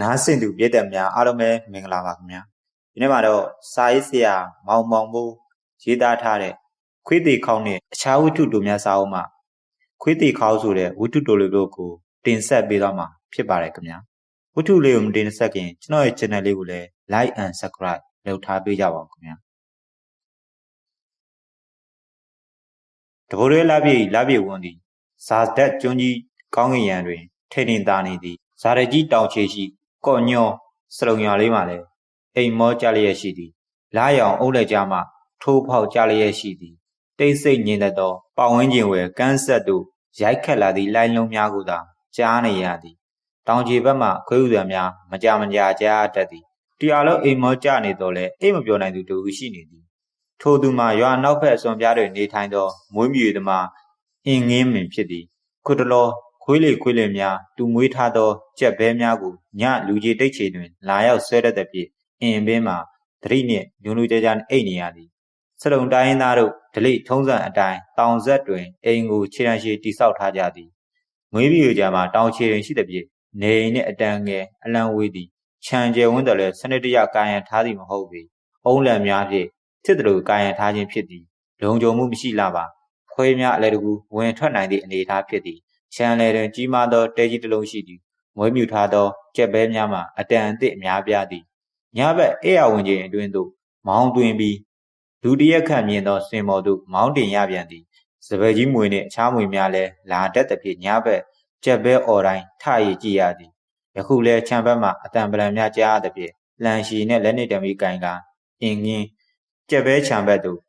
နားဆင်သူပြည်သက်များအားလုံးပဲမင်္ဂလာပါခင်ဗျာဒီနေ့မှာတော့စာရေးဆရာမောင်မောင်မိုးရေးသားထားတဲ့ခွေးသေးခေါင်းနဲ့အခြားဝတ္ထုတို့များစာအုပ်မှာခွေးသေးခေါင်းဆိုတဲ့ဝတ္ထုတို့လေးတို့ကိုတင်ဆက်ပေးသွားမှာဖြစ်ပါတယ်ခင်ဗျာဝတ္ထုလေးကိုမတင်ဆက်ခင်ကျွန်တော်ရဲ့ channel လေးကိုလည်း like and subscribe လုပ်ထားပေးကြပါဦးခင်ဗျာတဘောရဲလာပြေလာပြေဝန်းသည်ဇာဒတ်ကျွန်းကြီးကောင်းကင်ရံတွင်ထိန်ထိန်သာနေသည် ဇာရကြီးတောင်ချေရှိကော့ညောစလုံရွာလေးမှာလည်းအိမ်မောကြလျက်ရှိသည်လားရောင်အုပ်လက်ကြားမှထိုးဖောက်ကြလျက်ရှိသည်တိတ်ဆိတ်ငြိမ်သက်သောပဝန်းကျင်ဝယ်ကန်းဆက်သို့ရိုက်ခတ်လာသည့်လိုင်းလုံးများကိုသာကြားနေရသည်တောင်ခြေဘက်မှခွေးဥစွာများမကြမကြာကြားတတ်သည်တရားလုံးအိမ်မောကြနေတော့လဲအိမ်မပြောနိုင်သူတူရှိနေသည်ထိုသူမှာရွာနောက်ဘက်အစွန်ပြားတွင်နေထိုင်သောမွေးမြူသမားအင်းငင်းမင်ဖြစ်သည်ခုတလော ခွေးလေခွေးလေများတူမွေးထားသောကြက်ဘဲများကိုညလူကြီးတိတ်ချေတွင် လာရောက်ဆွဲတတ်သည်ဖြင့်အင်းပင်မှာသတိနှင့်ညွန်လူကြကြအိတ်နေရသည်စလုံတိုင်းသားတို့ဒလိထုံးစံအတိုင်းတောင်ဆက်တွင်အိမ်ကိုခြေရန်ရှိတိဆောက်ထားကြသည်မွေးပြီးကြမှာတောင်ခြေရင်ရှိသည်ဖြင့်နေအိမ်နှင့်အတန်ငယ်အလံဝေးသည်ခြံကျဲဝန်းတော်လဲစနစ်တရကာယံထားသည်မဟုတ်ပေအုံးလံများဖြင့်ဖြစ်သလိုကာယံထားခြင်းဖြစ်သည်လုံခြုံမှုမရှိလာပါခွေးများအလဲတကူဝင်ထွက်နိုင်သည့်အနေအထားဖြစ်သည် ခြံလေတွင်ကြီးမားသောတဲကြီးတစ်လုံးရှိသည်မွေးမြူထားသောကြက်ဘဲများမှာအတန်အသစ်အများပြားသည်ညဘက်အေးရဝင်ခြင်းအတွင်းသို့မောင်းတွင်ပြီးလူတရက်ခန့်မြင်သောစင်မော်သို့မောင်းတင်ရပြန်သည်စပယ်ကြီးမွေနှင့်အခြားမွေများလည်းလာတတ်သဖြင့်ညဘက်ကြက်ဘဲအော်တိုင်းထရည်ကြည့်ရသည်ယခုလဲခြံဘက်မှအတန်ပလံများကြားသဖြင့်လန်ရှီနှင့်လက်နှင့်တမီကင်ကအင်းငင်းကြက်ဘဲခြံဘက်သို့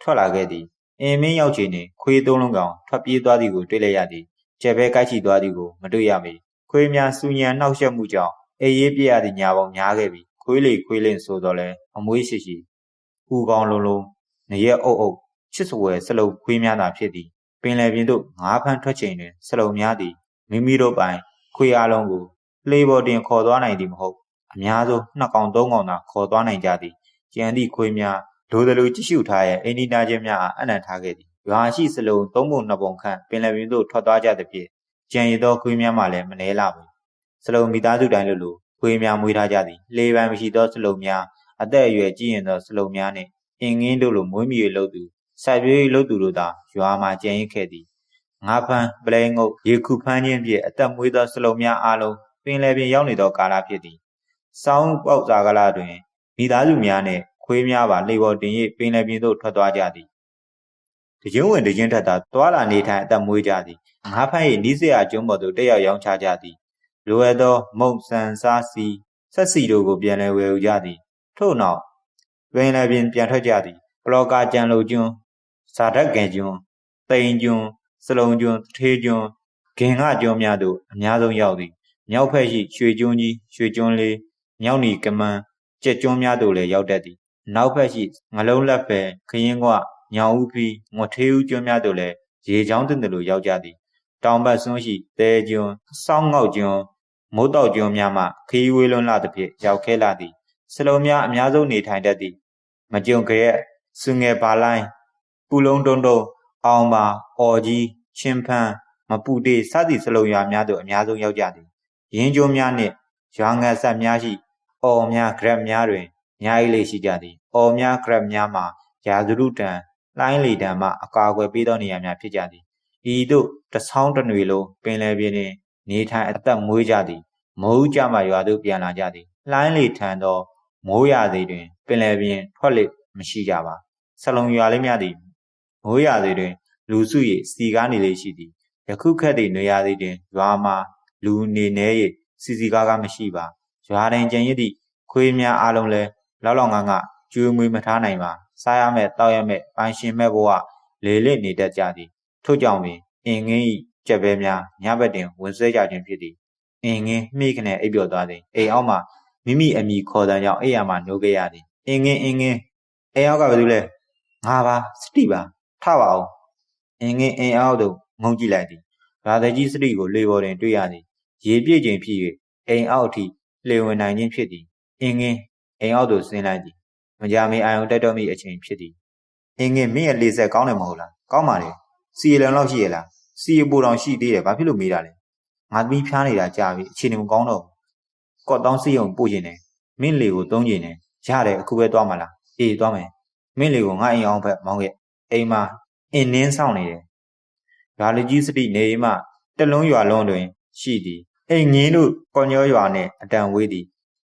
ထွက်လာခဲ့သည်အင်းမင်းရောက်ချိန်တွင်ခွေးသုံးလုံးကောင်ထွက်ပြေးသွားသည်ကိုတွေ့လိုက်ရသည် ကျဲဘဲကိုက်ချီသွားသည်ကိုမတွေ့ရမေခွေးများစူညံနှောက်ယှက်မှုကြောင့်အေးရေးပြရသည့်ညာပေါင်းများခဲ့ပြီခွေးလေခွေးလင့်ဆိုတော့လဲအမွေးရှိရှိဥကောင်းလုံးလုံးနရက်အုပ်အုပ်ချစ်စဝဲစလုံခွေးများသာဖြစ်သည်ပင်လယ်ပြင်သို့ငါးဖမ်းထွက်ချိန်တွင်စလုံများသည်မိမိတို့ပိုင်ခွေးအားလုံးကိုလှေပေါ်တင်ခေါ်သွားနိုင်သည်မဟုတ်အများဆုံးနှစ်ကောင်သုံးကောင်သာခေါ်သွားနိုင်ကြသည်ကျန်သည့်ခွေးများလိုသလိုကြည့်ရှုထားရဲ့အိန္ဒိနာချင်းများအားအနံ့ထားခဲ့သည် ရွာရှိစလုံးသုံးပုံနှစ်ပုံခန့်ပင်လယ်ပြင်သို့ထွက်သွားကြသဖြင့်ကြံရည်သောခွေးများမှလည်းမနှဲလာဘူးစလုံးမိသားစုတိုင်းလိုလိုခွေးများမွေးထားကြသည်လေပံမရှိသောစလုံးများအသက်အရွယ်ကြီးရင်သောစလုံးများနှင့်အင်ငင်းတို့လိုမွေးမြူရေးလုပ်သူစိုက်ပျိုးရေးလုပ်သူတို့သာရွာမှာကြံရစ်ခဲ့သည်ငါးဖမ်းပလဲငုတ်ရေခုဖမ်းခြင်းဖြင့်အသက်မွေးသောစလုံးများအားလုံးပင်လယ်ပြင်ရောက်နေသောကာလဖြစ်သည်စောင်းပေါက်စာကလာတွင်မိသားစုများနှင့်ခွေးများပါလေပေါ်တင်၍ပင်လယ်ပြင်သို့ထွက်သွားကြသည် တကျင်းဝင်တကျင်းထက်သာသွာလာနေထိုင်အသက်မွေးကြသည်ငါးဖမ်း၏နီးစရာကျုံးပေါ်သို့တက်ရောက်ရောင်းချကြသည်လိုအပ်သောမုံဆန်စားစီဆက်စီတို့ကိုပြန်လည်ဝယ်ယူကြသည်ထို့နောက်ပင်လယ်ပြင်ပြန်ထွက်ကြသည်ပလောကာကြံလိုကျွန်းစာဓာတ်ကင်ကျွန်းတိန်ကျွန်းစလုံကျွန်းထေးကျွန်းဂင်္ဂကျွန်းများသို့အများဆုံးရောက်သည်မြောက်ဖက်ရှိရွှေကျွန်းကြီးရွှေကျွန်းလေးမြောက်နီကမန်းကြက်ကျွန်းများသို့လည်းရောက်တတ်သည်နောက်ဖက်ရှိငလုံးလက်ပဲခရင်ကွ ညောင်ဦးဖီးငွထေးဦးကျွန်းများသို့လည်းရေချောင်းတင်တယ်လို့ရောက်ကြသည်တောင်ဘက်စွန်းရှိတဲကျွန်းစောင်းငေါက်ကျွန်းမိုးတောက်ကျွန်းများမှခီးဝေးလွန်းလာသဖြင့်ရောက်ခဲလာသည်စလုံးများအများဆုံးနေထိုင်တတ်သည်မကြုံကြရက်စငယ်ပါလိုင်းပူလုံးတုံးတုံးအောင်ပါအော်ကြီးချင်းဖန်းမပူတေစသည့်စလုံးရွာများသို့အများဆုံးရောက်ကြသည်ရင်းကျိုးများနှင့်ရွာငတ်ဆက်များရှိအော်များဂရက်များတွင်အများကြီးလေးရှိကြသည်အော်များဂရက်များမှာရာဇရုတံ လှိုင်းလေတံမှအကာအကွယ်ပေးသောနေရာများဖြစ်ကြသည်ဤသို့တဆောင်းတနွေလုံးပင်လယ်ပြင်တွင်နေထိုင်အသက်မွေးကြသည်မိုးကြမှရွာသို့ပြန်လာကြသည်လှိုင်းလေထန်သောမိုးရာသီတွင် ပင်လယ်ပြင်ထွက်လေမရှိကြပါဆလုံရွာလေးများသည်မိုးရာသီတွင် လူစု၏စီကားနေလေရှိသည်ယခုခက်သည့်နေရာသီတွင်ရွာမှာလူနေနေ၍စီစီကားကားမရှိပါရွာတိုင်းကျန်ရသည့်ခွေးများအလုံးလဲလောက်လောက်ငါငါကျွေးမွေးမထားနိုင်ပါ စားရမဲ့တောက်ရမဲ့ပိုင်ရှင်မဲ့ဘဝလေလစ်နေတတ်ကြသည်ထို့ကြောင့်ပင်အင်ငင်း၏ကြက်ဘဲများညဘက်တွင်ဝင်ဆွဲကြခြင်းဖြစ်သည်အင်ငင်းမိခနဲ့အိပ်ပျော်သွားသည်အိမ်အောက်မှမိမိအမိခေါ်တဲ့ကြောင့်အိမ်ရမှနိုးခဲ့ရသည်အင်ငင်းအင်ငင်းအိမ်အောက်ကဘာလို့လဲငါပါစတိပါထပါအောင်အင်ငင်းအိမ်အောက်သို့ငုံကြည့်လိုက်သည်ရာသကြီးစတိကိုလေပေါ်တွင်တွေ့ရသည်ရေပြည့်ခြင်းဖြစ်၍အိမ်အောက်ထိလေဝင်နိုင်ခြင်းဖြစ်သည်အင်းငင်းအိမ်အောက်သို့ဆင်းလိုက်သည် မကြာမီအာယုံတက်တော့မိအချိန်ဖြစ်သည်အင်းငင်းမင်းရဲ့လေဆက်ကောင်းတယ်မဟုတ်လားကောင်းပါလေစီရလန်လောက်ရှိရလားစီရပူတော်ရှိသေးတယ်ဘာဖြစ်လို့မေးတာလဲငါသမီးဖျားနေတာကြာပြီအခြေအနေမကောင်းတော့ဘူးကော့တောင်းစီယုံပို့ခြင်းတယ်မင်းလေကိုသုံးခြင်းတယ်ရတယ်အခုပဲသွားမလားအေးသွားမယ်မင်းလေကိုငါအိမ်အောင်ဖက်မောင်းခဲ့အိမ်မှာအင်းနင်းဆောင်နေတယ်ရွာလူကြီးစတိနေအိမ်မှတလုံးရွာလုံးတွင် ရှိသည်အိမ်ငင်းတို့ကော်ညောရွာနှင့်အတန်ဝေးသည်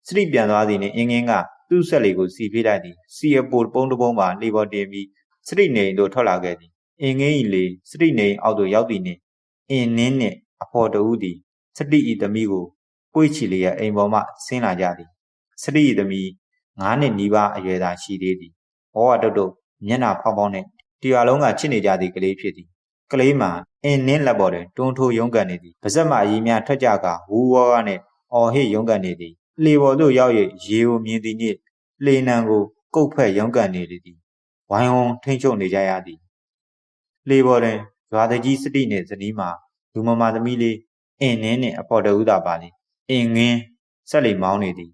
စတိပြန်သွားသည်နှင့်အင်းငင်းက သူ့ဆက်လေကိုစီပြေးလိုက်သည်စီအပိုပုံးတပုံးပါလေပေါ်တင်ပြီးစတိနေတို့ထွက်လာခဲ့သည်အင်းငင်းဤလေစတိနေအောက်သို့ရောက်သည်နှင့်အင်းနင်းနှင့်အဖော်တဦးသည်စတိဤသမီးကိုပွေ့ချီလျက်အိမ်ပေါ်မှဆင်းလာကြသည်စတိဤသမီးငါးနှစ်နီးပါးအရွယ်သာရှိသေးသည်ဘောဝတုတ်တုတ်မျက်နှာဖောင်းဖောင်းနှင့်တရားလုံးကချစ်နေကြသည့်ကလေးဖြစ်သည်ကလေးမှာအင်းနင်းလက်ပေါ်တွင်တွန်းထိုးရုန်းကန်နေသည်ပါဇက်မှအကြီးများထွက်ကြကဝူဝါးကနှင့်အော်ဟစ်ရုန်းကန်နေသည် လေပေါ်သို့ရောက်၍ရေကိုမြင်သည်နှင့်လေနံကို ကုတ်ဖက်ရုန်းကန်နေသည်ဝိုင်းဝန်းထိန်ချုပ်နေကြရသည်လေပေါ်တွင်ရွာတကြီးစတိနှင့်ဇနီးမှာလူမမာသမီးလေးအင်းနင်းနှင့်အဖော်တဦးသာပါလေအင်းငင်းဆက်လီမောင်းနေသည်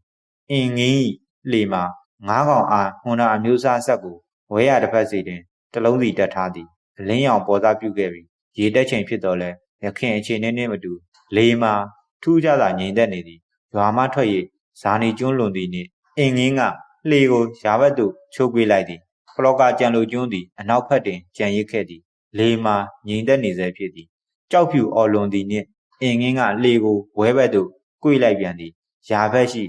အင်းငင်း၏လေမှာငါးကောင်အားဟွန်နာအမျိုးအစားဆက်ကိုဝဲရတစ်ဖက်စီတွင်တလုံးစီတက်ထားသည်အလင်းရောင်ပေါ်သားပြုခဲ့ပြီးရေတက်ချိန်ဖြစ်တော်လဲရခင်အခြေနေနှင့်မတူလေမှာထူးခြားစွာငြိမ်သက်နေသည် ရွာမှထွက်၍ဇာနေကျွန်းလွန်သည်နှင့်အင်ငင်းကလှေကိုရာဘက်သို့ချိုးပေးလိုက်သည်ဖလောကာကြံလိုကျွန်းသည်အနောက်ဘက်တွင်ကြံရစ်ခဲ့သည်လေမှာငြိမ်သက်နေစေဖြစ်သည်ကြောက်ဖြူအော်လွန်သည်နှင့်အင်ငင်းကလှေကိုဝဲဘက်သို့ကွေ့လိုက်ပြန်သည်ရာဘက်ရှိ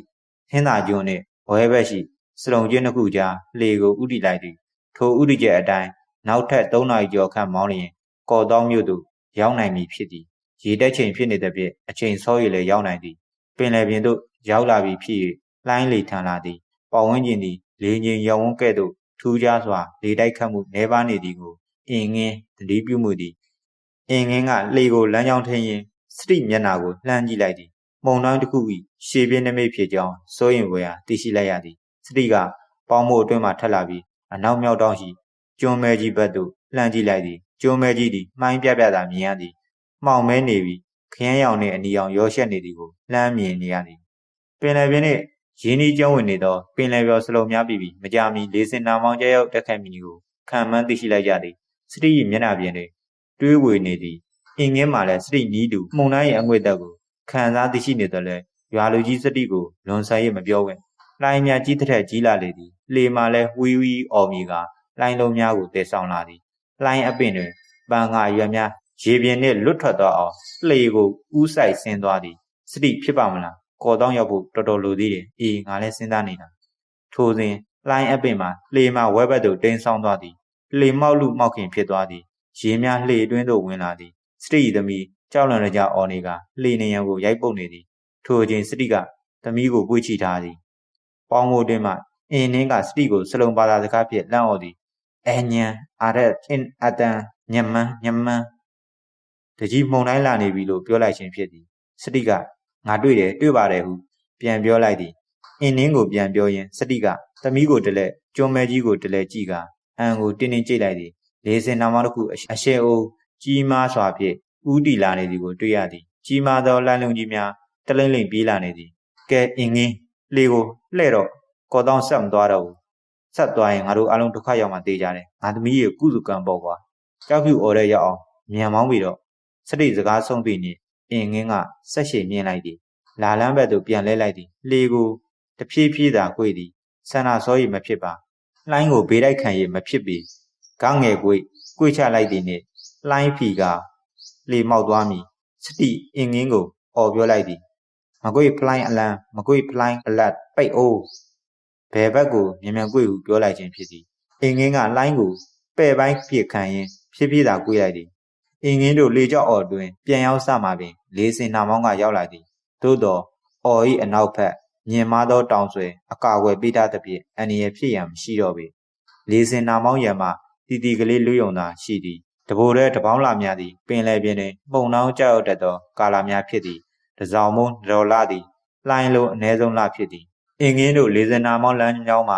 ဟင်းသာကျွန်းနှင့်ဝဲဘက်ရှိစလုံကျွန်းတစ်ခုကြားလှေကိုဥတီလိုက်သည်ထိုဥတီကျအတိုင်းနောက်ထပ်၃နာရီကျော်ခန့်မောင်းလျင်ကော်တောမြို့သို့ရောက်နိုင်ပြီဖြစ်သည်ရေတက်ချိန်ဖြစ်နေတဲ့ဖြင့်အချိန်စော၍လည်းရောက်နိုင်သည် ပင်လယ်ပြင်သို့ရောက်လာပြီဖြစ်၍လှိုင်းလေထန်လာသည်ပတ်ဝန်းကျင်သည်လေငြိမ်ရောင်ဝန်းကဲ့သို့ထူးခြားစွာလေတိုက်ခတ်မှုနှဲပါနေသည်ကိုအင်ငင်းတတိပြုမှုသည်အင်ငင်းကလှေကိုလမ်းကြောင်းထင်းရင်စတိမျက်နာကိုလှမ်းကြည့်လိုက်သည်မုံတိုင်းတစ်ခု၏ရှေပြင်းနမိတ်ဖြစ်ကြောင်းစိုးရင်ဝယ်ဟာသိရှိလိုက်ရသည်စတိကပေါင်းမို့အတွင်းမှထက်လာပြီးအနောက်မြောက်တောင်းရှိကျွန်းမဲကြီးဘက်သို့လှမ်းကြည့်လိုက်သည်ကျွန်းမဲကြီးသည်မှိုင်းပြပြသာမြင်ရသည်မှောင်မဲနေပြီး ခရမ်းရောင်နှင့်အနီရောင်ရောရှက်နေသည်ကိုလှမ်းမြင်နေရသည်ပင်လယ်ပြင်နှင့်ရင်းနှီးကျုံးဝင်နေသောပင်လယ်ပြောစလုံးများပြီးပြီးမကြမီလေစင်နာမောင်ကျရောက်တက်ခတ်မည်ကိုခံမှန်းသိရှိလိုက်ကြသည်စတိ၏မျက်နှာပြင်တွင်တွေးဝေနေသည်အင်းငင်းမှလည်းစတိနီးတူမှုန်တိုင်း၏အငွေ့သက်ကိုခံစားသိရှိနေသည်လဲရွာလူကြီးစတိကိုလွန်ဆန်၍မပြောဝင်လှိုင်းများကြီးတဲ့ကြီးလာလေသည်လေမှလည်းဝီဝီအော်မီကလှိုင်းလုံးများကိုတည်ဆောင်လာသည်လှိုင်းအပင်တွင်ပန်းငါရွက်များ ရေပြင်နှင့်လွတ်ထွက်သွားအောင်လှေကိုဥဆိုင်ဆင်းသွားသည်စတိဖြစ်ပါမလားကော်တောင်းရောက်ဖို့တော်တော်လိုသေးတယ်အေးငါလည်းစဉ်းစားနေတာထိုစဉ်လှိုင်းအပင်မှာလှေမှဝဲဘက်သို့တိမ်းဆောင်သွားသည်လှေမောက်လူမောက်ခင်ဖြစ်သွားသည်ရေများလှေအတွင်းသို့ဝင်လာသည်စတိသမီးကြောက်လန့်ရကြအော်နေကလှေနေရန်ကိုရိုက်ပုတ်နေသည်ထိုအချိန်စတိကသမီးကိုပွေ့ချထားသည်ပေါင်းမိုးတွင်မှအင်းနှင်းကစတိကိုစလုံဘာသာစကားဖြင့်လန့်အော်သည်အညံအာရက်အင်အတန်ညမန်းညမန်း တကြီးမှုန်တိုင်းလာနေပြီလို့ပြောလိုက်ခြင်းဖြစ်သည်စတိကငါတွေ့တယ်တွေ့ပါတယ်ဟုပြန်ပြောလိုက်သည်အင်းနှင်းကိုပြန်ပြောရင်စတိကသမီးကိုတလဲကျွန်းမဲကြီးကိုတလဲကြည့်ကအန်ကိုတင်းတင်းကြိတ်လိုက်သည်လေစင်နာမတစ်ခုအရှဲအိုးကြီးမားစွာဖြင့်ဥတီလာနေသည်ကိုတွေ့ရသည်ကြီးမားသောလမ်းလုံးကြီးများတလိမ့်လိမ့်ပြေးလာနေသည်ကဲအင်းငင်းလေကိုလှဲ့တော့ကော်တောင်းဆက်မသွားတော့ဘူးဆက်သွားရင်ငါတို့အလုံးဒုက္ခရောက်မှတေးကြတယ်ငါသမီးရဲ့ကုသကံပေါ့ကွာကြောက်ဖြူអော်တဲ့ရောက်အောင်မြန်မောင်းပြီးတော့ စတိစကားဆုံးပြီးနေအင်းငင်းကဆက်ရှိမြင်လိုက်သည်လာလန်းဘက်သို့ပြန်လဲလိုက်သည်လေကိုတဖြည်းဖြည်းသာ꿰သည်ဆန္ဒစောရည်မဖြစ်ပါလှိုင်းကိုဘေးတိုက်ခံရည်မဖြစ်ပေကောင်းငယ်꿰 꿰ချလိုက်သည်နှင့်လှိုင်းဖီကလေမောက်သွားမည်စတိအင်းငင်းကိုអော်ပြောလိုက်သည်မကွေဖလိုင်းအလံမကွေဖလိုင်းအလတ်ပိတ်အိုးဘယ်ဘက်ကိုမြန်မြန်꿰ဟုပြောလိုက်ခြင်းဖြစ်သည်အင်းငင်းကလှိုင်းကိုပဲ့ပိုင်းပြစ်ခံရင်ဖြည်းဖြည်းသာ꿰လိုက်သည် အင်းငင်းတို့လေကြောက်အော်တွင်ပြန်ရောက်စမှပင်လေးစင်နာမောင်းကရောက်လာသည်သို့သောအော်၏အနောက်ဘက်မြင်မာသောတောင်ဆွဲအကာအကွယ်ပေးထားသဖြင့်အန္တရာယ်ဖြစ်ရန်မရှိတော့ပေလေးစင်နာမောင်းရံမှတီတီကလေးလွယုံသာရှိသည်တဘိုရဲတပေါင်းလာများသည်ပင်လယ်ပြင်တွင်မှုန်နှောင်းကြောက်တတ်သောကာလာများဖြစ်သည်တစောင်မုံဒေါ်လာသည်လှိုင်းလုံးအ ਨੇ ဆုံးလဖြစ်သည်အင်ငင်းတို့လေးစင်နာမောင်းလမ်းကြောင်းမှ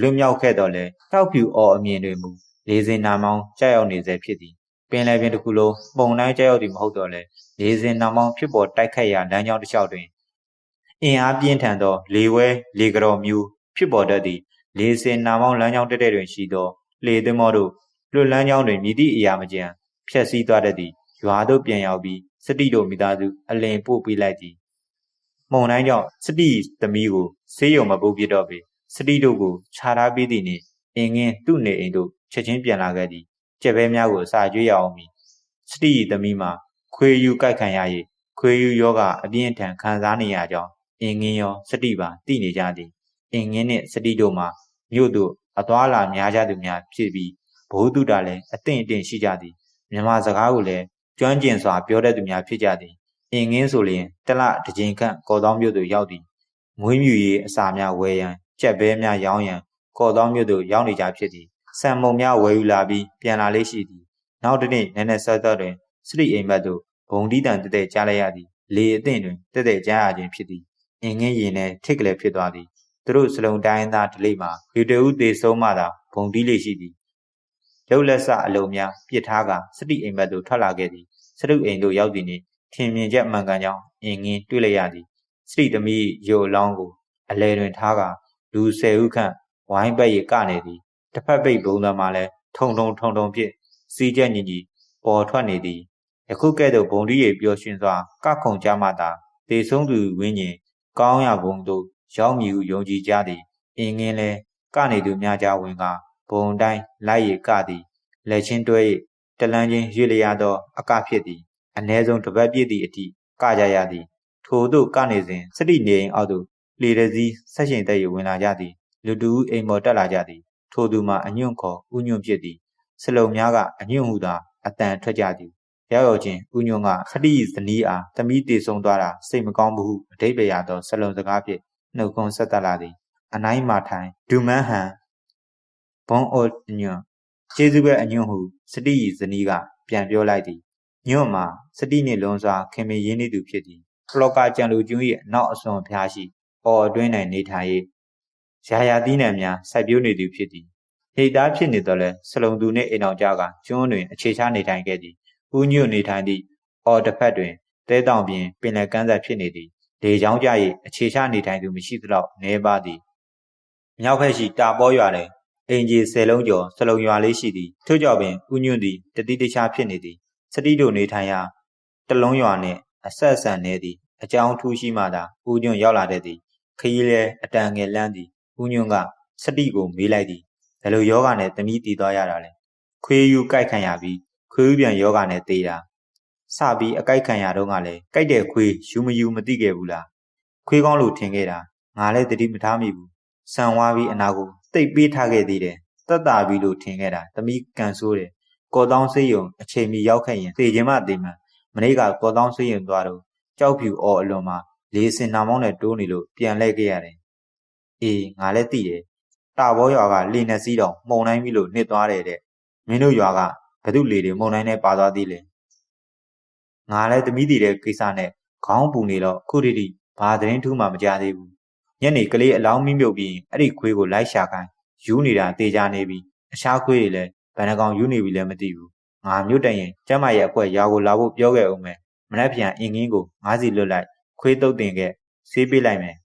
လွတ်မြောက်ခဲ့တော်လဲတောက်ဖြူအော်အမြင်တွေမူလေးစင်နာမောင်းကြောက်ရောက်နေစေဖြစ်သည် ပင်လယ်ပြင်တစ်ခုလုံးပုံတိုင်းကြောက်ရောက်သည်မဟုတ်တော့လဲလေးစင်နာမောင်းဖြစ်ပေါ်တိုက်ခတ်ရာလမ်းကြောင်းတစ်လျှောက်တွင်အင်အားပြင်းထန်သောလေဝဲလေကတော်မျိုးဖြစ်ပေါ်တတ်သည့်လေစင်နာမောင်းလမ်းကြောင်းတက်တဲ့တွင်ရှိသောလေသင်းမောတို့လွတ်လန်းကြောင်းတွင်မြည်သည့်အရာမကျန်ဖြက်စီးသွားတတ်သည်ရွာသို့ပြန်ရောက်ပြီးစတိတို့မိသားစုအလင်ပို့ပေးလိုက်သည်မှုံတိုင်းကြောင့်စတိသမီးကိုဆေးရုံမပုတ်ပြတော့ပေစတိတို့ကိုခြာထားပြီးသည်နှင့်အင်ငင်းသူ့နေအိမ်တို့ချက်ချင်းပြန်လာခဲ့သည် ကြက်ဘဲများကိုအစာကျွေးရအောင်မီစတိသမီးမှာခွေယူကြိုက်ခံရ၍ခွေယူယောဂအပြင်းထန်ခံစားနေရကြောင်းအင်ငင်းရောစတိပါသိနေကြသည်အင်ငင်းနှင့်စတိတို့မှာမြို့သို့အသွာလာများကြသူများဖြစ်ပြီးဘုသူတာလည်းအသင့်အင့်ရှိကြသည်မြန်မာစကားကိုလည်းကျွမ်းကျင်စွာပြောတတ်သူများဖြစ်ကြသည်အင်ငင်းဆိုလျင်တလတကြိမ်ခန့်ကော်တောင်းမြို့သို့ရောက်သည်မွေးမြူရေးအစာများဝယ်ရန်ကြက်ဘဲများရောင်းရန်ကော်တောင်းမြို့သို့ရောက်နေကြဖြစ်သည် ဆံမုံများဝယ်ယူလာပြီးပြန်လာလေးရှိသည်နောက်တစ်နေ့နည်းနည်းဆက်တော့တွင်စရိအိမ်ဘက်သို့ဘုံဒီတန်တက်တက်ကြားလိုက်ရသည်လေအသင့်တွင်တက်တက်ကြားရခြင်းဖြစ်သည်အင်ငင်းရင်နဲ့ထိတ်ကလေးဖြစ်သွားသည်သူတို့စလုံးတိုင်းသားဒလိမှာဗီဒီယိုသေးဆုံးမှသာဘုံဒီလေးရှိသည်ရုပ်လက်စအလုံးများပြစ်ထားကစတိအိမ်ဘက်သို့ထွက်လာခဲ့သည်စရုပ်အိမ်သို့ရောက်သည်နှင့်ထင်မြင်ချက်မှန်ကန်ကြောင်းအင်ငင်းတွေ့လိုက်ရသည်စတိသမီးရုပ်အလောင်းကိုအလဲတွင်ထားကလူဆယ်ဦးခန့်ဝိုင်းပက်ရကနေသည် တစ်ဖက်ပိတ်ဘုံသားမှလည်းထုံထုံထုံထုံဖြင့်စီးကျက်ညီညီပေါ်ထွက်နေသည်ယခုကဲ့သို့ဘုံဒီရေပျော်ရွှင်စွာကခုန်ကြမှသာဒေဆုံးသူဝင်းကျင်ကောင်းရဘုံသို့ရောက်မည်ဟုယုံကြည်ကြသည်အင်းငင်းလဲကနေသူများကြဝင်ကဘုံတိုင်းလိုက်ရကသည်လက်ချင်းတွဲ၍တလန်းချင်းရွေလျာသောအကဖြစ်သည်အ ਨੇ ဆုံးတပတ်ပြည့်သည့်အထိကကြရသည် ထို့သို့ကနေစဉ်စတိနေအိမ်အောက်သို့လေရစည်းဆက်ရှင်တဲ့ဝင်လာကြသည်လူတူအိမ်ပေါ်တက်လာကြသည် ထိုသူမှာအညွန့်ခေါ်ဥညွန့်ဖြစ်သည်စလုံများကအညွန့်ဟုသာအတန်ထွက်ကြသည်ရောက်ရောက်ချင်းဥညွန့်ကစတိဇနီးအားတမိတေဆုံးသွားတာစိတ်မကောင်းဘူးဟုအတိတ်ပဲရသောစလုံစကားဖြင့်နှုတ်ခွန်းဆက်တတ်လာသည်အနိုင်မာထိုင်ဒူမန်းဟန်ဘွန်အိုညွန့်ကျေးဇူးပဲအညွန့်ဟုစတိဇနီးကပြန်ပြောလိုက်သည်ညွန့်မှာစတိနှင့်လွန်စွာခင်မင်ရင်းနေသူဖြစ်သည်ဖလော့ကာကြံလူကျွန်း၏အနောက်အစွန်ဖျားရှိအော်အတွင်း၌နေထိုင်၍ ရာယာသီးနှံများစိုက်ပျိုးနေသူဖြစ်သည်ဟိတ်သားဖြစ်နေတော့လဲစလုံသူနှင့်အိမ်အောင်ကြကကျွန်းတွင်အခြေချနေထိုင်ခဲ့သည်ဦးညွတ်နေထိုင်သည့်အော်တစ်ဖက်တွင်တဲတောင်ပြင်ပင်လယ်ကမ်းစပ်ဖြစ်နေသည်လေချောင်းကြ၏အခြေချနေထိုင်သူမရှိသလောက်နေပါသည်မြောက်ဖက်ရှိတာပေါ်ရွာတွင်အင်ဂျီဆယ်လုံးကျော်စလုံရွာလေးရှိသည်ထို့ကြောင့်ပင်ဥညွန့်သည်တတိတခြားဖြစ်နေသည်စတိတို့နေထိုင်ရာတလုံးရွာနှင့်အဆက်အဆန်နေသည်အကြောင်းထူးရှိမှသာဥညွန့်ရောက်လာတဲ့သည်ခရီးလဲအတန်ငယ်လန်းသည် ဥညွန့်ကစတိကိုမေးလိုက်သည်ဘယ်လိုယောဂနဲ့တမိတည်သွားရတာလဲခွေးယူကြိုက်ခံရပြီးခွေးဥပြန်ယောဂနဲ့တေးတာစပြီးအကြိုက်ခံရတော့ကလည်းကြိုက်တဲ့ခွေးယူမယူမသိခဲ့ဘူးလားခွေးကောင်းလို့ထင်ခဲ့တာငါလည်းတတိမထားမိဘူးဆန်ဝါပြီးအနာကိုတိတ်ပေးထားခဲ့သေးတယ်တက်တာပြီးလို့ထင်ခဲ့တာတမိကန်ဆိုးတယ်ကော်တောင်းစေးယုံအချိန်မီရောက်ခဲ့ရင်သေခြင်းမသေမှန်မနေ့ကကော်တောင်းစေးယုံသွားတော့ကြောက်ဖြူအော်အလွန်မှာလေးစင်နာမောင်းနဲ့တိုးနေလို့ပြန်လဲခဲ့ရတယ် အေးငါလည်းသိတယ်တာဘောရွာကလေနဲ့စီးတော့မှုံတိုင်းပြီလို့နှစ်သွားတယ်တဲ့မင်းတို့ရွာကဘသူလေတွေမှုံတိုင်းနဲ့ပါသွားသေးလဲငါလည်းသမီးတည်တဲ့ကိစ္စနဲ့ခေါင်းပူနေတော့ခုတည်းဘာသတင်းထူးမှမကြသေးဘူးညနေကလေးအလောင်းမိမြုပ်ပြီးအဲ့ဒီခွေးကိုလိုက်ရှာခိုင်းယူနေတာတေချာနေပြီအရှားခွေးတွေလည်းဘယ်နှကောင်ယူနေပြီလည်းမသိဘူးငါမြို့တိုင်ရင်ကျမရဲ့အကွက်ရာကိုလာဖို့ပြောခဲ့အောင်မယ်မနှက်ပြန်အင်ငင်းကိုငါးစီလွတ်လိုက်ခွေးတုတ်တင်ခဲ့ဆေးပေးလိုက်မယ်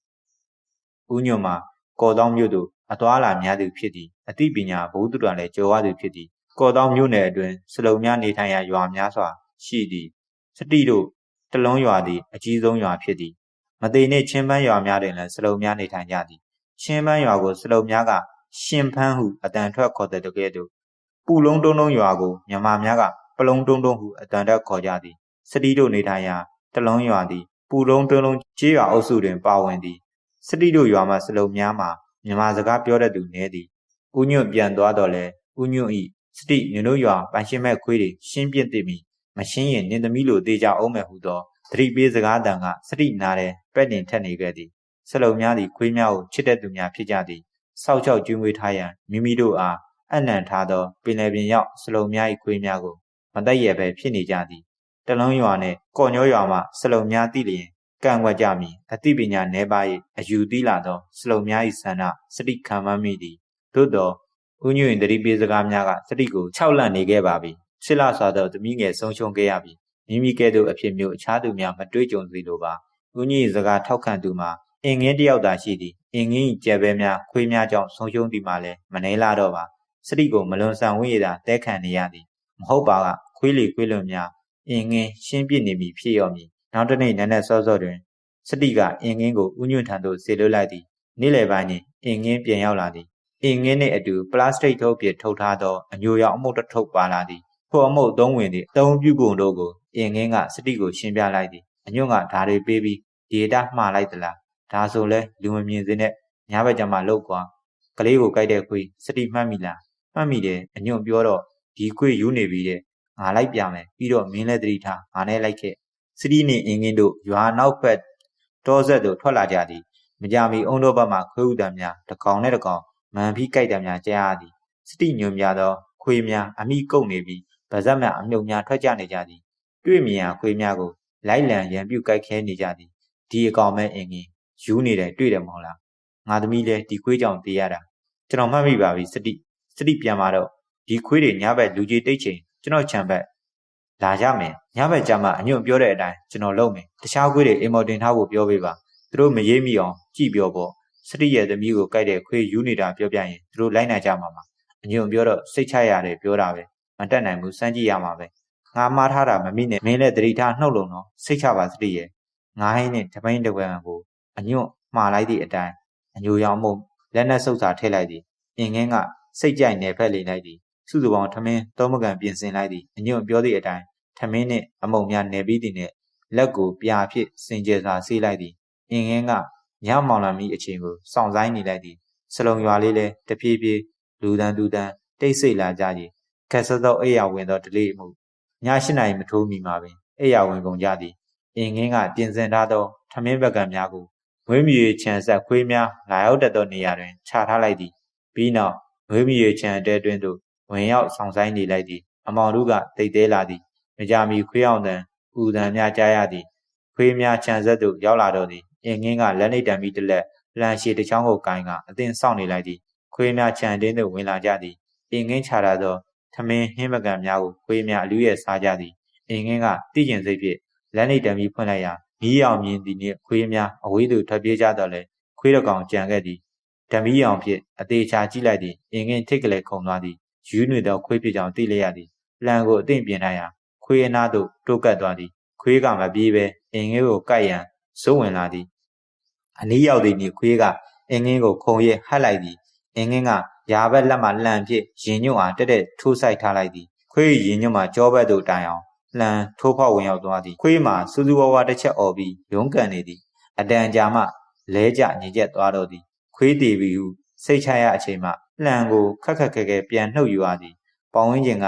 ဦးညွန့်မှာကော်တောင်းမြို့သို့အသွာလာများသူဖြစ်သည်အသိပညာဘုသူတော်လည်းကြော်ရသူဖြစ်သည်ကော်တောင်းမြို့နယ်အတွင်းစလုံများနေထိုင်ရာရွာများစွာရှိသည်စတိတို့တလုံးရွာသည်အကြီးဆုံးရွာဖြစ်သည်မသေးနှင့်ချင်းပန်းရွာများတွင်လည်းစလုံများနေထိုင်ကြသည်ချင်းပန်းရွာကိုစလုံများကရှင်ဖန်းဟုအတန်ထွက်ခေါ်တဲ့တကယ်သို့ပူလုံးတုံးတုံးရွာကိုမြန်မာများကပလုံးတုံးတုံးဟုအတန်ထွက်ခေါ်ကြသည်စတိတို့နေထိုင်ရာတလုံးရွာသည်ပူလုံးတုံးတုံးကျေးရွာအုပ်စုတွင်ပါဝင်သည် စတိတို့ရွာမှစလုံများမှာမြန်မာစကားပြောတတ်သူနည်းသည်ဥညွန့်ပြန်သွားတော့လဲဥညွန့်ဤစတိညတို့ရွာပိုင်ရှင်မဲ့ခွေးတွေရှင်းပြစ်သိမိမရှင်းရင်နင်သမီးလိုသေးကြအောင်မယ်ဟုသောသတိပေးစကားတန်ကစတိနာတဲ့ပက်တင်ထက်နေခဲ့သည်ဆလုံများသည်ခွေးများကိုချစ်တဲ့သူများဖြစ်ကြသည်စောက်ချောက်ကျွေးမွေးထားရန်မိမိတို့အားအနံ့ထားသောပင်လယ်ပြင်ရောက်ဆလုံများ၏ခွေးများကိုမတတ်ရပဲဖြစ်နေကြသည်တလုံးရွာနှင့်ကော့ညောရွာမှဆလုံများသိလျင် ကန့်ကွက်ကြမည်အသိပညာနှဲပါ၏အယူသီးလာသောစလုံများ၏ဆန္ဒစတိခံမှမိသည်သို့သောဥညွင့်တတိပေးစကားများကစတိကို၆လန့်နေခဲ့ပါပြီရှစ်လစွာသောသမီးငယ်ဆုံးရှုံးခဲ့ရပြီမိမိကဲ့သို့အဖြစ်မျိုးအခြားသူများမတွေးကြုံစေလိုပါဥညွင့်စကားထောက်ခံသူမှာအင်ငင်းတယောက်သာရှိသည်အင်ငင်းကြဲပဲများခွေးများကြောင့်ဆုံးရှုံးသည်မှာလည်းမနှဲလာတော့ပါစတိကိုမလွန်ဆန်ဝိရတာတဲခံနေရသည်မဟုတ်ပါကခွေးလီခွေးလွန်များအင်ငင်းရှင်းပြနေပြီဖြစ်ရောမည် နောက်တနေ့နက်နက်စောစောတွင်စတိကအင်ငင်းကိုဥညွန့်ထံသို့ဆေလွတ်လိုက်သည်နေ့လယ်ပိုင်းတွင်အင်ငင်းပြန်ရောက်လာသည်အင်ငင်းနှင့်အတူပလတ်စတစ်ထုပ်ဖြင့်ထုတ်ထားသောအညိုရောင်အမှုတ်တစ်ထုပ်ပါလာသည်ထိုအမှုတ်သုံးဝင်သည့်အသုံးပြုကုန်တို့ကိုအင်ငင်းကစတိကိုရှင်းပြလိုက်သည်အညွန့်ကဓာတွေပေးပြီးဒေတာမှားလိုက်သလားဒါဆိုလဲလူမမြင်စေနဲ့ညဘက်ကျမှလောက်ကွာကလေးကိုကြိုက်တဲ့ခွေးစတိမှတ်မိလားမှတ်မိတယ်အညွန့်ပြောတော့ဒီခွေးယူနေပြီတဲ့ငါလိုက်ပြမယ်ပြီးတော့မင်းလည်းသတိထားငါနဲ့လိုက်ခဲ့ စတိနှင့်အင်ငင်းတို့ရွာနောက်ဘက်တောဆက်သို့ထွက်လာကြသည်မကြမီအုံတို့ဘက်မှခွေးဥတံများတကောင်နဲ့တကောင်မန်ပြီးကြိုက်တံများကြားရသည်စတိညွန်ပြသောခွေးများအမိကုတ်နေပြီးဗဇက်များအမြုပ်များထွက်ကြနေကြသည်တွေ့မြင်ရာခွေးများကိုလိုက်လံရန်ပြုတ်ကြိုက်ခဲနေကြသည်ဒီအကောင်မဲ့အင်ငင်းယူနေတယ်တွေ့တယ်မဟုတ်လားငါသမီးလည်းဒီခွေးကြောင့်တေးရတာကျွန်တော်မှတ်မိပါပြီစတိစတိပြန်มาတော့ဒီခွေးတွေညဘက်လူကြီးတိတ်ချိန်ကျွန်တော်ခြံဘက် လာကြမယ်ညဘက်ကျမှအညွန့်ပြောတဲ့အတိုင်းကျွန်တော်လုပ်မယ်တခြားခွေးတွေအိမ်မော်တင်ထားဖို့ပြောပေးပါသူတို့မရေးမိအောင်ကြည့်ပြောပေါ့စတိရဲ့သမီးကိုကြိုက်တဲ့ခွေးယူနေတာပြောပြရင်သူတို့လိုက်နိုင်ကြမှာပါအညွန့်ပြောတော့စိတ်ချရတယ်ပြောတာပဲမတက်နိုင်ဘူးစမ်းကြည့်ရမှာပဲငါမှားထားတာမမိနဲ့မင်းလည်းတတိထားနှုတ်လုံတော့စိတ်ချပါစတိရဲ့ငါးဟင်းနဲ့တပိန်းတပံကိုအညွန့်မှားလိုက်သည့်အတိုင်းအညိုရောင်မှုလက်နဲ့ဆုပ်စာထည့်လိုက်သည်အင်ငင်းကစိတ်ကြိုက်နေဖက်လေလိုက်သည်စုစုပေါင်းထမင်းသုံးမကန်ပြင်ဆင်လိုက်သည်အညွန့်ပြောသည့်အတိုင်း ထမင်းနှင့်အမုံများနေပြီးသည်နှင့်လက်ကိုပြာဖြစ်စင်ကြယ်စွာဆေးလိုက်သည်အင်ငင်းကညမောင်လာမိအချိန်ကိုစောင့်ဆိုင်နေလိုက်သည်စလုံရွာလေးလဲတပြေးပြေးလူတန်းလူတန်းတိတ်ဆိတ်လာကြသည်ခက်ဆသောအိယာဝင်သောဒလေးမှုည၈နာရီမထိုးမီမှာပင်အိယာဝင်ကုန်ကြသည်အင်ငင်းကပြင်ဆင်ထားသောထမင်းပကံများကိုဝင်းမြေခြံဆက်ခွေးများလာရောက်တတ်သောနေရာတွင်ခြာထားလိုက်သည်ပြီးနောက်ဝင်းမြေခြံတဲတွင်သို့ဝင်ရောက်ဆောင်ဆိုင်နေလိုက်သည်အမောင်တို့ကတိတ်သေးလာသည် မကြမီခွေးအောင်တန်ဥတန်များကြားရသည်ခွေးများခြံဆက်သို့ရောက်လာတော့သည်အင်ငင်းကလက်နှိပ်တံပြီးတစ်လက်လန်ရှည်တစ်ချောင်းကိုကိုင်းကအသင်စောင့်နေလိုက်သည်ခွေးများခြံတင်းသို့ဝင်လာကြသည်အင်ငင်းချတာသောထမင်းဟင်းမကန်များကိုခွေးများအလူရဲ့စားကြသည်အင်ငင်းကတိကျင်စိတ်ဖြင့်လက်နှိပ်တံပြီးဖွင့်လိုက်ရာမီးအောင်မြင်သည်နှင့်ခွေးများအဝေးသို့ထွက်ပြေးကြတော့လေခွေးတကောင်ကြံခဲ့သည်ဓမီအောင်ဖြင့်အသေးချာကြည့်လိုက်သည်အင်ငင်းထိတ်ကလေးခုန်သွားသည်ယူနေသောခွေးဖြစ်ကြောင်သိလျက်ရသည်လန်ကိုအသင့်ပြင်လိုက်ရာ ခွေးအနားသို့တိုးကပ်သွားသည်ခွေးကမပြေးပဲအင်ငင်းကိုကိုက်ရန်စိုးဝင်လာသည်အနီးရောက်သည်နှင့်ခွေးကအင်ငင်းကိုခုံရဲဟတ်လိုက်သည်အင်ငင်းကရာဘက်လက်မှလှန်ဖြင့်ရင်ညွန့်အားတက်တက်ထိုးဆိုင်ထားလိုက်သည်ခွေးရင်ညွန့်မှာကြောဘက်သို့တိုင်အောင်လှန်ထိုးဖောက်ဝင်ရောက်သွားသည်ခွေးမှာစူးစူးဝါးဝါတစ်ချက်អော်ပြီးရုန်းကန်နေသည်အတန်ကြာမှလဲကျညင်ကျက်သွားတော့သည်ခွေးတည်ပြီးဟုစိတ်ချရအချိန်မှလှန်ကိုခက်ခက်ခဲခဲပြန်နှုတ်ယူရသည်ပေါင်ဝင်းကျင်က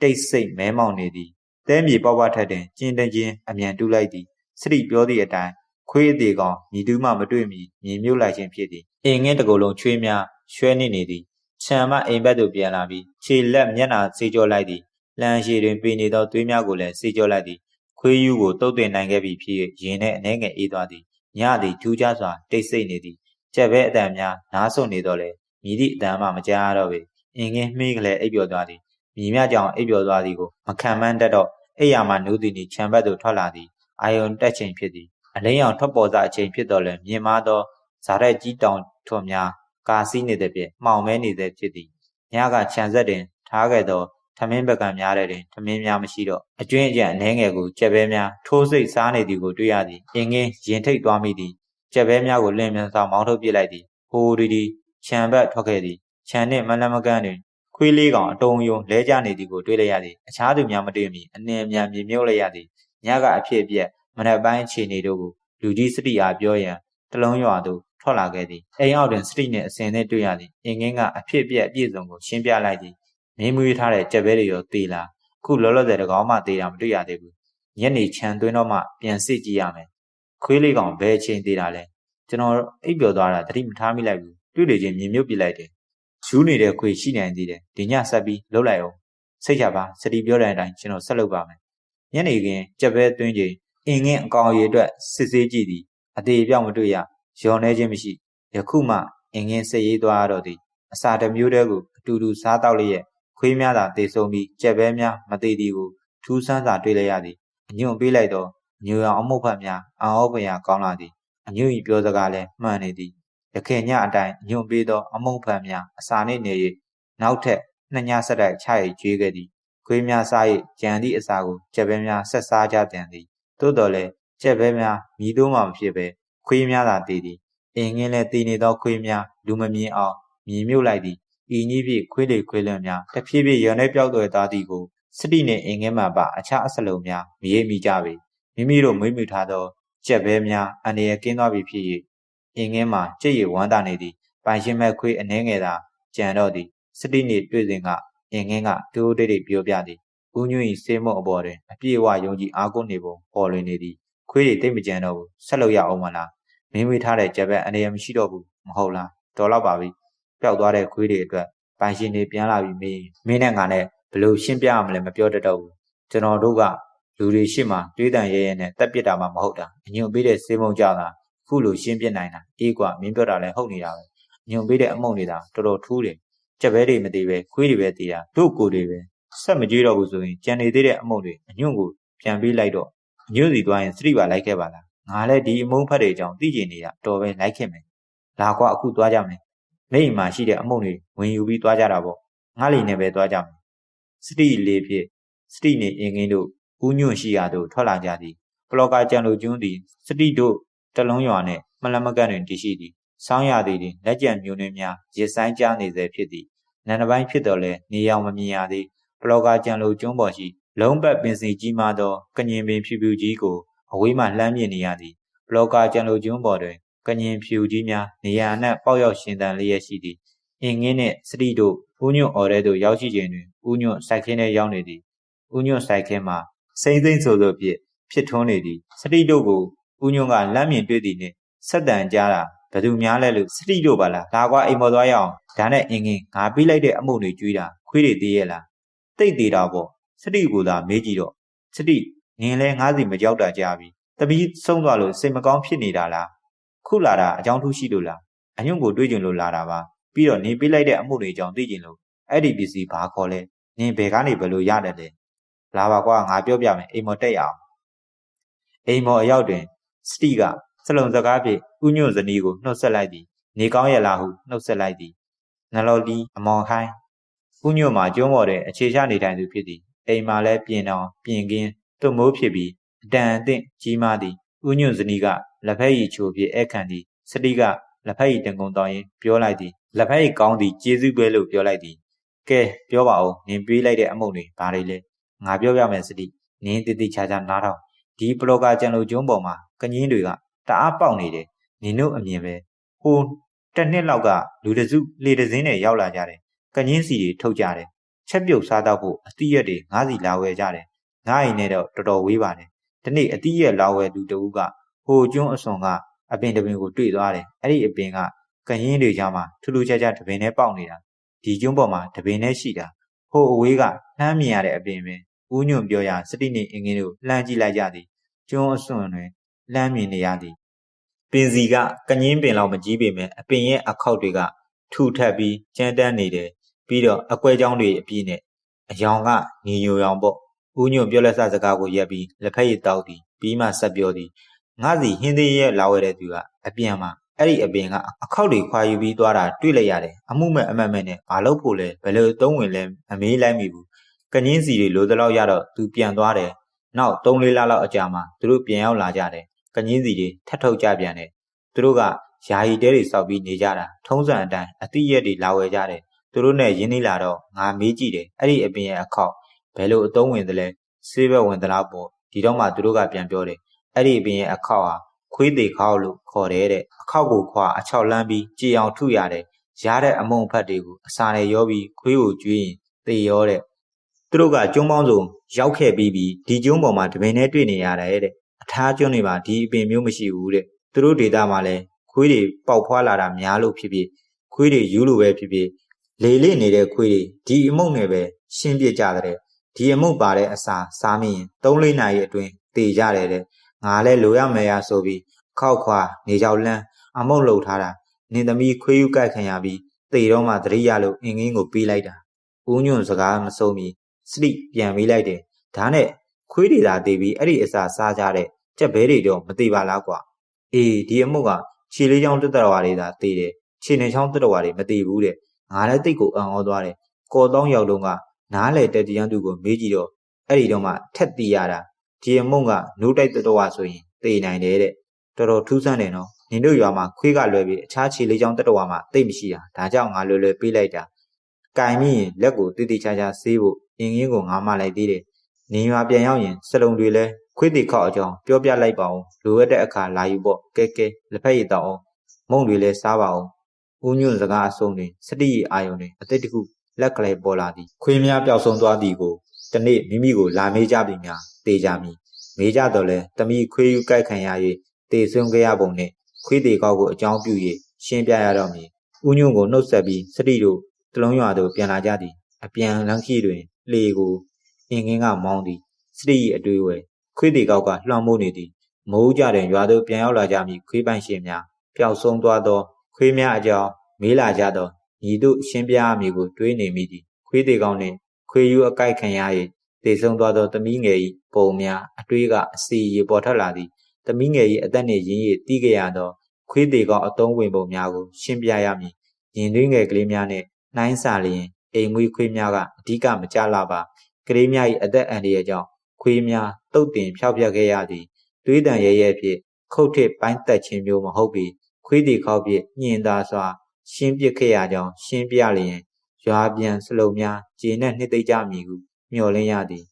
တိတ်ဆိတ်မဲမောင်နေသည် တဲမြေပေါပွားထက်တွင်ကျင်းတချင်းအမြန်တူးလိုက်သည်စရိပြောသည့်အတိုင်းခွေးအသေးကောင်ညီတူးမှမတွေ့မီမြင်မြုပ်လိုက်ခြင်းဖြစ်သည်အင်းငင်းတကူလုံးချွေးများရွှဲနေနေသည်ခြံမအိမ်ဘက်သို့ပြန်လာပြီးခြေလက်မျက်နှာစေးကြောလိုက်သည်လမ်းရှိတွင်ပေနေသောသွေးများကိုလည်းစေးကြောလိုက်သည်ခွေးယူကိုတုတ်တင်နိုင်ခဲ့ပြီဖြစ်ရင်နဲ့အနှဲငယ်အေးသွားသည်ညသည်ထူးခြားစွာတိတ်ဆိတ်နေသည်ကြက်ပဲအတန်များနားဆွနေတော့လေမြည်သည့်အတန်မှမကြားရတော့ပေအင်းငင်းမှီးကလေးအိပ်ပျော်သွားသည် မြည်မြကြောင်အိပ်ပျော်သွားသည်ကိုမခံမှန်းတတ်တော့အိယာမှနူးသည်နှင့်ခြံဘက်သို့ထွက်လာသည်အာယုံတက်ချိန်ဖြစ်သည်အလိမ့်အောင်ထွက်ပေါ်စားအချိန်ဖြစ်တော်လဲမြင်မာသောဇာရက်ကြီးတောင်ထွန်များကာစီးနေတဲ့ဖြင့်မှောင်မဲနေတဲ့ဖြစ်သည်ညကခြံဆက်တွင်ထားခဲ့သောထမင်းပကံများတဲ့တွင်ထမင်းများမရှိတော့အကျွင်းအကျန်အနှဲငယ်ကိုကြက်ဘဲများထိုးစိတ်စားနေသည်ကိုတွေ့ရသည်အင်းငင်းရင်ထိတ်သွားမိသည်ကြက်ဘဲများကိုလင်းမြန်စွာမောင်းထုတ်ပစ်လိုက်သည်ဟိုဒီဒီခြံဘက်ထွက်ခဲ့သည်ခြံနှင့်မလမကန်းတွင် ခွေးလေးကောင်အတုံယုံလဲကျနေသည်ကိုတွေ့လိုက်ရသည်အခြားသူများမတွေ့မီအနှင်အမြန်မြင်မြုပ်လိုက်ရသည်ညကအဖြစ်အပျက်မနက်ပိုင်းခြေနေတို့ကိုလူကြီးစတိအားပြောရန်တလုံးရွာသို့ထွက်လာခဲ့သည်အိမ်အောက်တွင်စတိနှင့်အစင်နှင့်တွေ့ရသည်အင်ငင်းကအဖြစ်အပျက်အပြည့်စုံကိုရှင်းပြလိုက်သည်မင်းမွေးထားတဲ့ကြက်ဘဲတွေရောသေလားခုလောလောဆယ်တကောင်မှသေတာမတွေ့ရသေးဘူးညနေခြံသွင်းတော့မှပြန်စစ်ကြည့်ရမယ်ခွေးလေးကောင်ဘယ်အချိန်သေးတာလဲကျွန်တော်အိပ်ပျော်သွားတာတတိမထားမိလိုက်ဘူးတွေ့လေချင်းမြင်မြုပ်ပြလိုက်တယ် ယူနေတဲ့ခွေရှိနိုင်သေးတယ်ဒီညဆက်ပြီးလှုပ်လိုက်အောင်စိတ်ချပါစတီပြောတဲ့အတိုင်းကျွန်တော်ဆက်လုပ်ပါမယ်ညနေခင်းကြက်ပဲသွင်းချိန်အင်ငင်းအကောင်ရည်အတွက်စစ်ဆေးကြည့်သည်အသေးပြောင်းမတွေ့ရရော်နေခြင်းမရှိယခုမှအင်ငင်းစစ်ရေးသွားရတော့သည်အစာတစ်မျိုးတည်းကိုအတူတူစားတော့လျက်ခွေးများသာတေဆုံးပြီးကြက်ပဲများမသေးသည်ကိုထူးဆန်းစွာတွေ့လိုက်ရသည်အညွန့်ပေးလိုက်သောညိုရောင်အမှုတ်ဖတ်များအံ့ဩဖွယ်ရာကောင်းလာသည်အညွန့်ဤပြောစကားလည်းမှန်နေသည် ရခင်ညအတိုင်းညွန့်ပေးသော အမုံဖန်များအစာနှင့်နေ၍နောက်ထပ်နှစ်ညဆက်တိုက်ချရိတ်ကျွေးခဲ့သည်ခွေးများစား၍ကြံသည့်အစာကိုကြက်ပဲများဆက်စားကြပြန်သည်သို့တော်လည်းကြက်ဘဲများမြည်တို့မှမဖြစ်ပဲခွေးများသာတည်သည်အင်းငင်းလဲတည်နေသောခွေးများလူမမြင်အောင်မြည်မြုပ်လိုက်သည်ဤနည်းဖြင့်ခွေးလေခွေးလွန်များတဖြည်းဖြည်းရန်ထဲပျောက်သွယ်သွားသည်ကိုစတိနှင့်အင်ငင်းမှပါအခြားအစလုံးများမရေမိကြပေမိမိတို့မွေးမြူထားသောကြက်ဘဲများအန္တရာယ်ကင်းသွားပြီဖြစ်၍ အင်ငင်းမှာကြက်ရည်ဝမ်းသာနေသည်ပိုင်ရှင်မဲ့ခွေးအနှဲငယ်သာကြံတော့သည်စတိနှင့်တွေ့စဉ်ကအင်ငင်းကတိုးတိတ်တိတ်ပြောပြသည်ဦးညွန့်၏စေမုံအပေါ်တွင်အပြည့်အဝယုံကြည်အားကိုးနေပုံပေါ်လွင်နေသည်ခွေးတွေတိတ်မကြံတော့ဘူးဆက်လို့ရအောင်မလားမင်းဝေးထားတဲ့ကြက်ဘဲအန္တရာယ်မရှိတော့ဘူးမဟုတ်လားတော်တော့ပါပြီပျောက်သွားတဲ့ခွေးတွေအတွက်ပိုင်ရှင်တွေပြန်လာပြီးမင်းမင်းနဲ့ငါနဲ့ဘလို့ရှင်းပြရမလဲမပြောတတ်တော့ဘူးကျွန်တော်တို့ကလူတွေရှိမှတွေးတန်ရဲရဲနဲ့တက်ပစ်တာမှမဟုတ်တာအညွန့်ပေးတဲ့စေမုံကြတာ ခုလိုရှင်းပြနိုင်တာအေးကွာမင်းပြောတာလည်းဟုတ်နေတာပဲညွန့်ပေးတဲ့အမုံနေတာတော်တော်ထူးတယ်ကြက်ဘဲတွေမသေးပဲခွေးတွေပဲသေးတာတို့ကိုတွေပဲဆက်မကြွေးတော့ဘူးဆိုရင်ကြံနေသေးတဲ့အမုံတွေအညွန့်ကိုပြန်ပေးလိုက်တော့အညွန့်စီသွားရင်စတိပါလိုက်ခဲ့ပါလားငါလည်းဒီအမုံဖက်တွေအကြောင်းသိကျင်နေရတော်ပဲလိုက်ခဲ့မယ်လာကွာအခုသွားကြမယ်မိတ်မှာရှိတဲ့အမုံတွေဝင်ယူပြီးသွားကြတာပေါ့ငါလီနဲ့ပဲသွားကြမယ်စတိလေးဖြစ်စတိနေအင်ငင်းတို့ဦးညွန့်ရှိရာသို့ထွက်လာကြသည်ပလောကာကြံလိုကျွန်းသည်စတိတို့ တလုံးရွာနှင့်မလမကန့်တွင်တည်ရှိသည်ဆောင်းရသည်တွင်လက်ကျန်မျိုးနှင်းများရစ်ဆိုင်ကြားနေစေဖြစ်သည်နန္ဒပိုင်းဖြစ်တော်လဲနေရောင်မမြင်ရသည်ပလောကာကြံလိုကျွန်းပေါ်ရှိလုံးပတ်ပင်စီကြီးမားသောကညင်ပင်ဖြူဖြူကြီးကိုအဝေးမှလှမ်းမြင်နေရသည်ပလောကာကြံလိုကျွန်းပေါ်တွင်ကညင်ဖြူကြီးများနေရာအနှံ့ပေါက်ရောက်ရှင်သန်လျက်ရှိသည်အင်းငင်းနှင့်စတိတို့ဦးညွန့်အော်တဲ့သို့ရောက်ရှိခြင်းတွင်ဦးညွန့်စိုက်ခင်းထဲရောက်နေသည်ဦးညွန့်စိုက်ခင်းမှာစိမ့်စိမ့်ဆိုဆိုဖြင့်ဖြစ်ထွန်းနေသည်စတိတို့ကို ဦးညွန့်ကလမ်းမြင်တွေ့သည်နှင့်ဆက်တန်ကြားတာဘယ်သူများလဲလို့စတိတို့ပါလားဒါကွာအိမ်မော်သွားရအောင်ဒါနဲ့အင်းငင်းငါပြီးလိုက်တဲ့အမှုတွေကျွေးတာခွေးတွေသေးရဲ့လားတိတ်သေးတာပေါ့စတိကိုသာမေးကြည့်တော့စတိငင်းလဲငါးစီမကြောက်တာကြားပြီတပီးဆုံးသွားလို့စိတ်မကောင်းဖြစ်နေတာလားခုလာတာအကြောင်းထူးရှိလို့လားအညွန့်ကိုတွေးကြင်လို့လာတာပါပြီးတော့နေပေးလိုက်တဲ့အမှုတွေအကြောင်းသိကြင်လို့အဲ့ဒီပစ္စည်းဘာခေါ်လဲနင်ဘယ်ကနေဘယ်လိုရတယ်လဲလာပါကွာငါပြောပြမယ်အိမ်မော်တက်ရအောင်အိမ်မော်အရောက်တွင် စတိကစလုံစကားဖြင့်ဥညွန့်ဇနီးကိုနှုတ်ဆက်လိုက်သည်နေကောင်းရလားဟုနှုတ်ဆက်လိုက်သည်နလော်လီအမောင်ဟိုင်းဥညွန့်မှာကျွန်းပေါ်တဲ့အခြေချနေထိုင်သူဖြစ်သည်အိမ်မှာလည်းပြင်တော်ပြင်ကင်းသွမိုးဖြစ်ပြီးအတန်အသင့်ကြီးမားသည်ဥညွန့်ဇနီးကလက်ဖက်ရည်ချိုဖြင့်အခန့်သည်စတိကလက်ဖက်ရည်တင်ကုန်တောင်းရင်ပြောလိုက်သည်လက်ဖက်ရည်ကောင်းသည်ကျေးဇူးပဲလို့ပြောလိုက်သည်ကဲပြောပါဦးနင်ပေးလိုက်တဲ့အမုံတွေဘာတွေလဲငါပြောပြမယ်စတိနင်းတိတိချာချာနားထောင် ဒီပလောကာကြံလိုကျွန်းပေါ်မှာကငင်းတွေကတအားပေါက်နေတယ်နင်တို့အမြင်ပဲဟိုတစ်နှစ်လောက်ကလူတစုလေတစင်းနဲ့ရောက်လာကြတယ်ကငင်းစီတွေထုတ်ကြတယ်ချက်ပြုတ်စားတော့ဖို့အတိရက်တွေငါးစီလာဝယ်ကြတယ်ငါးအိမ်နဲ့တော့တော်တော်ဝေးပါတယ်ဒီနေ့အတိရက်လာဝယ်သူတဦးကဟိုကျွန်းအစွန်ကအပင်တပင်ကိုတွေ့သွားတယ်အဲ့ဒီအပင်ကကရင်တွေကြားမှာထူးထူးခြားခြားတပင်နဲ့ပေါက်နေတာဒီကျွန်းပေါ်မှာတပင်နဲ့ရှိတာဟိုအဝေးကလှမ်းမြင်ရတဲ့အပင်ပဲ ဦးညွန့်ပြောရာစတိနေအင်္ဂင်းတို့လှမ်းကြည့်လိုက်ကြသည်ကျွန်းအစွန်တွင်လှမ်းမြင်နေရသည်ပင်စီကကငင်းပင်လောက်မကြီးပေမဲ့အပင်ရဲ့အခောက်တွေကထူထပ်ပြီးကျန်းတန်းနေတယ်ပြီးတော့အကွဲကြောင်းတွေအပြည့်နဲ့အယောင်ကညီညိုရောင်ပေါ့ဦးညွန့်ပြောလက်စစကားကိုရက်ပြီးလက်ဖက်ရည်တောက်သည်ပြီးမှဆက်ပြောသည်ငါစီဟင်းသေးရဲ့လာဝဲတဲ့သူကအပြန်မှာအဲ့ဒီအပင်ကအခောက်တွေခွာယူပြီးသွားတာတွေ့လိုက်ရတယ်အမှုမဲ့အမတ်မဲ့နဲ့မလုပ်ဖို့လဲဘယ်လိုသုံးဝင်လဲအမေးလိုက်မိဘူး ကငင်းစီတွေလိုသလောက်ရတော့သူပြန်သွားတယ်နောက်3လေးလလောက်အကြာမှာသူတို့ပြန်ရောက်လာကြတယ်ကငင်းစီတွေထပ်ထုတ်ကြပြန်တယ်သူတို့ကယာယီတဲတွေစောက်ပြီးနေကြတာထုံးစံအတိုင်းအတိရက်တွေလာဝယ်ကြတယ်သူတို့နဲ့ရင်းနှီးလာတော့ငါမေးကြည့်တယ်အဲ့ဒီအပင်ရဲ့အခောက်ဘယ်လိုအသုံးဝင်သလဲဆေးဘက်ဝင်သလားပေါ့ဒီတော့မှသူတို့ကပြန်ပြောတယ်အဲ့ဒီအပင်ရဲ့အခောက်ဟာခွေးသေးခေါက်လို့ခေါ်တယ်တဲ့အခောက်ကိုခွာအချောက်လန်းပြီးကြည်အောင်ထုရတယ်ရတဲ့အမုံဖတ်တွေကိုအစာနဲ့ရောပြီးခွေးကိုကျွေးရင်သေရောတဲ့ သူတို့ကကျွန်းပေါင်းစုံရောက်ခဲ့ပြီးပြီးဒီကျွန်းပေါ်မှာတပင်နဲ့တွေ့နေရတယ်တဲ့အထားကျွန်းတွေမှာဒီအပင်မျိုးမရှိဘူးတဲ့သူတို့ဒေတာမှာလည်းခွေးတွေပေါက်ဖွာလာတာများလို့ဖြစ်ဖြစ်ခွေးတွေယူလို့ပဲဖြစ်ဖြစ်လေလေနေတဲ့ခွေးတွေဒီအမုံနဲ့ပဲရှင်းပြကြတဲ့ဒီအမုံပါတဲ့အစာစားမိရင်3-4နာရီအတွင်းတေကြတယ်တဲ့ငါလည်းလိုရမယ်ရဆိုပြီးခောက်ခွာနေကြောက်လန်းအမုံလှုပ်ထားတာနင်သမီးခွေးယူကြိုက်ခံရပြီးတေတော့မှသတိရလို့အင်းငင်းကိုပေးလိုက်တာဦးညွန့်စကားမဆုံးမီ စတိပြန်ပေးလိုက်တယ်ဒါနဲ့ခွေးတွေသာတေးပြီးအဲ့ဒီအစာစားကြတဲ့ကြက်ဘဲတွေတော့မသေးပါလားကွာအေးဒီအမှုကခြေလေးချောင်းတက်တော်ဝါတွေသာတေးတယ်ခြေနှချောင်းတက်တော်ဝါတွေမတေးဘူးတဲ့ငါလည်းတိတ်ကိုအံ့ဩသွားတယ်ကော်တောင်းရောက်တော့ကနားလေတက်တရန်သူကိုမေးကြည့်တော့အဲ့ဒီတော့မှထက်တီးရတာဒီအမုံကနိုးတိုက်တော်ဝါဆိုရင်သေနိုင်တယ်တဲ့တော်တော်ထူးဆန်းတယ်နော်နင်တို့ရွာမှာခွေးကလွယ်ပြီးအခြားခြေလေးချောင်းတက်တော်မှာတိတ်မရှိတာဒါကြောင့်ငါလွယ်လွယ်ပေးလိုက်တာ ကင်မိရင်လက်ကိုတိတိချာချာဆေးဖို့အင်းငင်းကိုငါမှလိုက်သေးတယ်နင်ရွာပြန်ရောက်ရင်စလုံတွေလဲခွေးတီခောက်အကြောင်းပြောပြလိုက်ပါဦးလိုအပ်တဲ့အခါလာယူပေါ့ကဲကဲလက်ဖက်ရည်တောက်အောင်မုံတွေလဲစားပါအောင်ဦးညွန့်စကားအဆုံးတွင်စတိရီအာယုံတွင်အတိတ်တခုလက်ကလေးပေါ်လာသည်ခွေးများပျောက်ဆုံးသွားသည်ကိုတနေ့မိမိကိုလာမေးကြပြီများတေးကြမည်မေးကြတော့လဲတမိခွေးယူကြိုက်ခံရ၍တေဆုံးခဲ့ရပုံနှင့်ခွေးတေကောက်ကိုအကြောင်းပြု၍ရှင်းပြရတော့မည်ဦးညွန့်ကိုနှုတ်ဆက်ပြီးစတိတို့ တလုံးရွာသို့ပြန်လာကြသည်အပြန်လမ်းခီတွင်လေကိုအင်ငင်းကမောင်းသည်စတိ၏အတွေ့အဝယ်ခွေးတေကောက်ကလွှမ်းမိုးနေသည်မိုးကြတဲ့ရွာသို့ပြန်ရောက်လာကြမည်ခွေးပိုင်ရှင်များပျောက်ဆုံးသွားသော ခွေးများအကြောင်းမေးလာကြသောညီတို့ရှင်းပြရမည်ကိုတွေးနေမိသည်ခွေးတေကောက်နှင့်ခွေယူအကိုက်ခံရ၍တေဆုံးသွားသောသမီးငယ်၏ပုံများအတွေးကအစီရေပေါ်ထွက်လာသည်သမီးငယ်၏အသက်နှင့်ရင်းရည်တီးကြရသောခွေးတေကောက်အတုံးဝင်ပုံများကိုရှင်းပြရမည်ရင်သွေးငယ်ကလေးများနှင့် နှိုင်းစာလျင်အိမ်မွေးခွေးများကအဓိကမကြလာပါကလေးများ၏အသက်အန္တရာယ်ကြောင့်ခွေးများတုတ်တင်ဖျောက်ပြက်ခဲ့ရသည်သွေးတန်ရဲရဲဖြင့်ခုတ်ထစ်ပိုင်းသက်ခြင်းမျိုးမဟုတ်ပေခွေးတီခေါက်ဖြင့်ညင်သာစွာ ရှင်းပစ်ခဲ့ရကြောင်းရှင်းပြလျင်ရွာပြန်စလုံးများခြေနှင့်နှစ်သိမ့်ကြမည်ဟုမျှော်လင့်ရသည်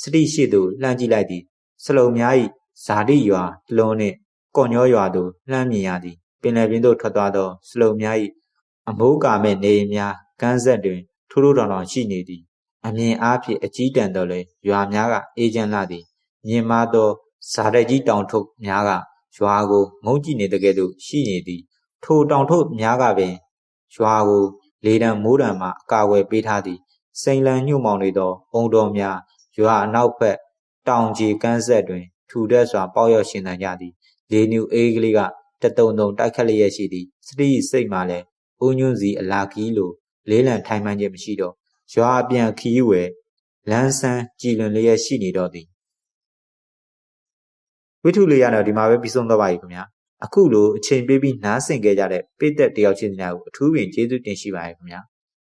စတိရှိသို့လှမ်းကြည့်လိုက်သည်စလုံးများ၏ဇာတိရွာလုံးနှင့်ကော့ညောရွာသို့လှမ်းမြင်ရသည်ပင်လယ်ပြင်သို့ထွက်သွားသောစလုံးများ၏ အမိုးကာမဲ့နေအိမ်များကမ်းဆက်တွင်ထိုးထိုးတောင်တောင်ရှိနေသည်အမြင်အားဖြင့်အကြီးတန်တော်လဲရွာများကအေးချမ်းလာသည်မြင်မသောဇာတဲ့ကြီးတောင်ထုတ်များကရွာကိုငုံကြည့်နေတဲ့ကဲ့သို့ရှိနေသည် ထိုတောင်ထုတ်များကပင်ရွာကိုလေတံမိုးတံမှအကာအကွယ်ပေးထားသည်စိန်လန်ညှို့မောင်နေသောအုံတော်များရွာအနောက်ဘက်တောင်ကြီးကမ်းဆက်တွင် ထူတဲ့စွာပေါရောက်ရှင်သန်ကြသည်လေနူအေးကလေးကတတုံတုံတိုက်ခတ်လျက်ရှိသည်စတိစိတ်မှလည်း ဦးညွန့်စီအလာကီးလိုလေးလံထိုင်မှန်ခြင်းမရှိတော့ရွာအပြန်ခီးဝယ်လန်းဆန်းကြည်လွန်လျက်ရှိနေတော့သည်ဝိထုလေးရတော့ဒီမှာပဲပြီးဆုံးတော့ပါပြီခင်ဗျာအခုလိုအချိန်ပေးပြီးနားဆင်ခဲ့ကြတဲ့ပိသက်တယောက်ချင်းများကိုအထူးပင်ကျေးဇူးတင်ရှိပါတယ်ခင်ဗျာ